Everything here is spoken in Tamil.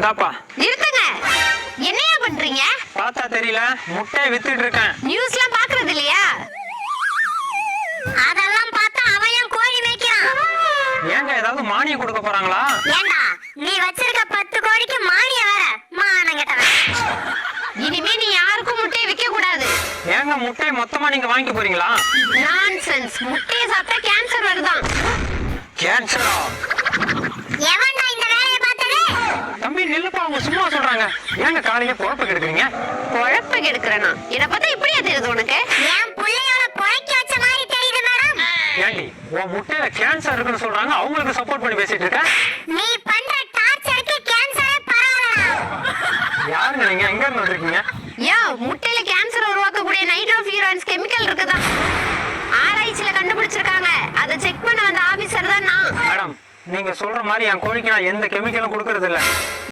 இந்தாப்பா. நிறுத்துங்க. என்னையா பண்றீங்க? பார்த்தா தெரியல முட்டையை வித்துட்டு இருக்கேன். நியூஸ்லாம் பாக்குறது இல்லையா? அதெல்லாம் பார்த்தா அவன் ஏன் கோழி மேய்க்கிறான்? ஏங்க ஏதாவது மானியம் கொடுக்க போறாங்களா? ஏண்டா நீ வச்சிருக்க பத்து கோழிக்கு மானிய வேற? மானம் கெட்டவன். இனிமே நீ யாருக்கும் முட்டையை விற்க கூடாது ஏங்க முட்டையை மொத்தமா நீங்க வாங்கி போறீங்களா? நான்சென்ஸ் முட்டையை சாப்பிட்டா கேன்சர் வருதான். கேன்சரா தம்பி நில்லுப்பா அவங்க சும்மா சொல்றாங்க. ஏங்க காலையில குழப்ப கெடுக்குறீங்க? குழப்ப கெடுக்கிறேனா? இத பார்த்தா இப்படியா தெரியுது உனக்கு? என் புள்ளையோட புழைக்க வச்ச மாதிரி தெரியுது மேடம் ஏண்டி உன் முட்டையில கேன்சர் இருக்குன்னு சொல்றாங்க அவங்களுக்கு சப்போர்ட் பண்ணி பேசிட்டு இருக்க? நீ பண்ற டார்ச்சருக்கு கேன்சரே பரவாயில்ல யாருங்க நீங்க? எங்க இருந்து வந்திருக்கீங்க? யா முட்டையில கேன்சர் உருவாக்கக்கூடிய நைட்ரோஃபியூரான்ஸ் கெமிக்கல் இருக்குதான் ஆராய்ச்சியில கண்டுபிடிச்சிருக்காங்க. அதை செக் பண்ண வந்த ஆபீசர் தான் நான். மேடம் நீங்க சொல்ற மாதிரி என் கோழிக்கு நான் எந்த கெமிக்கலும் கொடுக்கறது இல்ல